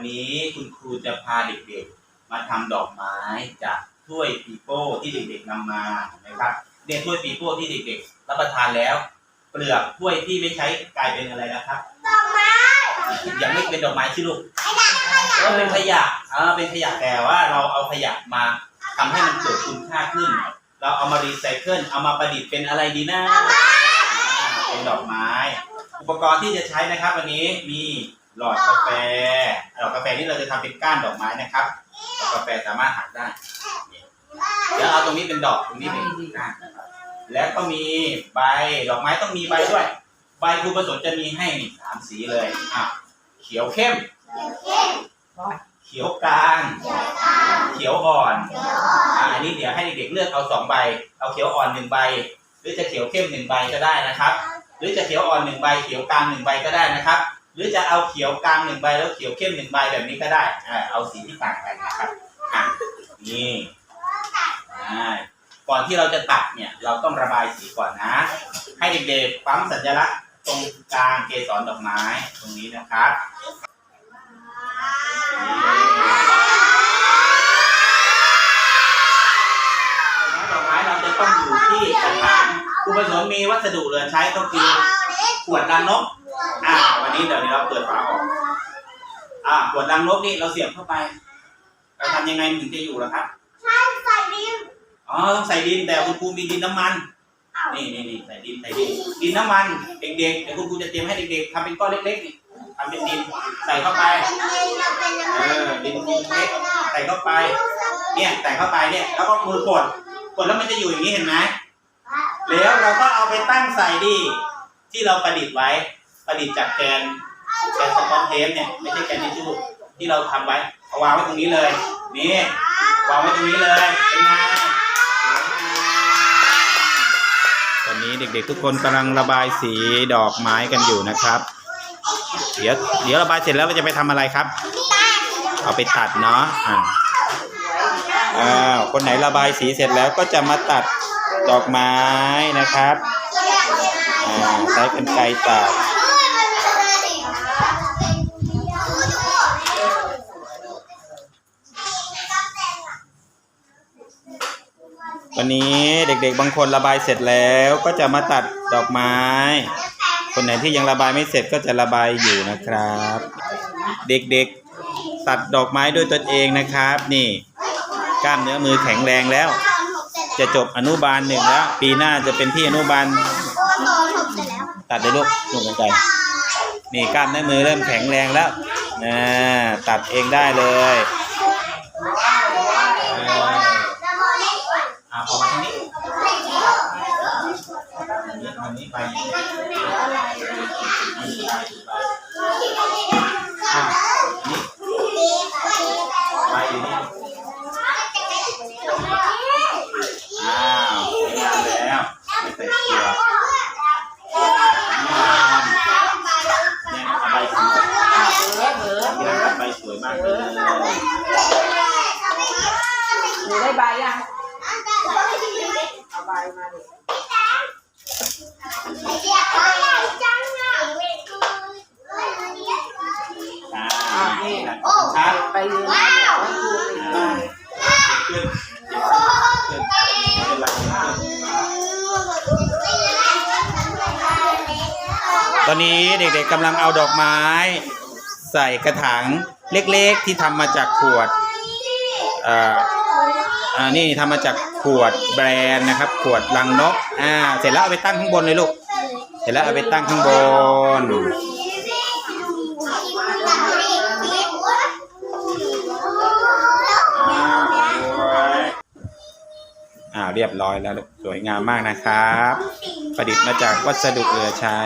วันนี้คุณครูจะพาเด็กๆ มาทำดอกไม้จากถ้วยปีโป้ที่เด็กๆนำมานะครับเนี่ยถ้วยปีโป้ที่เด็กๆ รับประทานแล้ว เปลือกถ้วยที่ไม่ใช้กลายเป็นอะไรนะครับดอกไม้ยังไม่เป็นดอกไม้ชื่อลูกเออเป็นขยะอ่าเป็นขยะแต่ว่าเราเอาขยะมาทำให้มันเกิดคุณค่าขึ้น เราเอามารีไซเคิลเอามาประดิษฐ์เป็นอะไรดีนะอ่าเป็นดอกไม้ อุปกรณ์ที่จะใช้นะครับวันนี้มี หลอดกาแฟหลอดกาแฟนี่เราจะทำเป็นก้านดอกไม้นะครับหลอดกาแฟสามารถหักได้นี่เดี๋ยวเอาตรงนี้เป็นดอกตรงนี้เป็นก้านนะครับแล้วก็มีใบดอกไม้ต้องมีใบด้วย ใบครูประสนจะมีให้นี่สามสีเลยอะเขียวเข้ม เขียวกลางเขียวอ่อนอะอันนี้เดี๋ยวให้เด็กๆเลือกเอาสองใบ เอาเขียวอ่อนหนึ่งใบ หรือจะเขียวเข้มหนึ่งใบก็ได้นะครับ หรือจะเขียวอ่อนหนึ่งใบ เขียวกลางหนึ่งใบก็ได้นะครับห รือจะเอาเขียวกลางหนึ่งใบแล้วเขียวเข้มหนึ่งใบแบบนี้ก็ได้อ่าเอาสีที่ต่างกันนะครับอะนี่ก่อนที่เราจะตัดเนี่ยเราต้องระบายสีก่อนนะ ให้เด็กๆปั๊มสัญลักษณ์ตรงกลางเกสรดอกไม้ตรงนี้นะครับดอกไม้เราจะต้องอยู่ที่กระถางครูผสมมีวัสดุเหลือใช้ก็คือขวดรังนก อ่า วันนี้เดี๋ยวเราเปิดฝาออก อ่าขวดรังนกนี่เราเสียบเข้าไปเราทำยังไงมันถึงจะอยู่ล่ะครับ ใช่ใส่ดิน อ๋อ ต้องใส่ดิน แต่คุณครูมีดินน้ำมัน นี่นี่นี่ใส่ดินใส่ดิน ดินน้ำมัน เด็กๆเดี๋ยวคุณครูจะเตรียมให้เด็กๆทำเป็นก้อนเล็กๆนี่ทำเป็นดิน ใส่เข้าไป เออ ดินเล็กๆใส่เข้าไป เนี่ยใส่เข้าไปเนี่ย แล้วก็มือกด กดแล้วมันจะอยู่อย่างนี้เห็นไหมแล้วเราก็เอาไปตั้งใส่ดิที่เราประดิษฐ์ไว้ ประดิษฐ์จากแกนแกนสปอนเทปเนี่ยไม่ใช่แกนทิชชู่ที่เราทำไว้เอาวางไว้ตรงนี้เลยนี่วางไว้ตรงนี้เลยเป็นไงตอนนี้เด็กๆทุกคนกำลังระบายสีดอกไม้กันอยู่นะครับ เดี๋ยวเดี๋ยวระบายเสร็จแล้วเราจะไปทำอะไรครับ เอาไปตัดเนาะอ่าอ้าวคนไหนระบายสีเสร็จแล้วก็จะมาตัดดอกไม้นะครับอ่าใช้เป็นไกตัด วันนี้เด็กๆ บางคนระบายเสร็จแล้วก็จะมาตัดดอกไม้ คนไหนที่ยังระบายไม่เสร็จก็จะระบายอยู่นะครับ เด็กๆตัดดอกไม้ด้วยตนเองนะครับ นี่กล้ามเนื้อมือแข็งแรงแล้ว จะจบอนุบาลหนึ่งแล้ว ปีหน้าจะเป็นที่อนุบาลตัดเลยลูกลูกกันไกลนี่กล้ามเนื้อมือเริ่มแข็งแรงแล้วนะตัดเองได้เลย มากเลยหนูได้ใบยังเอาใบมาดิอ่านี่ครับไปยืนว้าวให้ครูติดอ่าก่อนขึ้นขึ้นขึ้นไม่เป็นไรขึ้นตอนนี้เด็กๆกำลังเอาดอกไม้ ใส่กระถาง เล็กๆที่ทำมาจากขวดอ่าอ่านี่ทำมาจากขวดแบรนด์นะครับ ขวดลังนกอ่าเสร็จแล้วเอาไปตั้งข้างบนเลยลูกเสร็จแล้วเอาไปตั้งข้างบนอ่าเรียบร้อยแล้วลูกสวยงามมากนะครับ ประดิษฐ์มาจากวัสดุเหลือใช้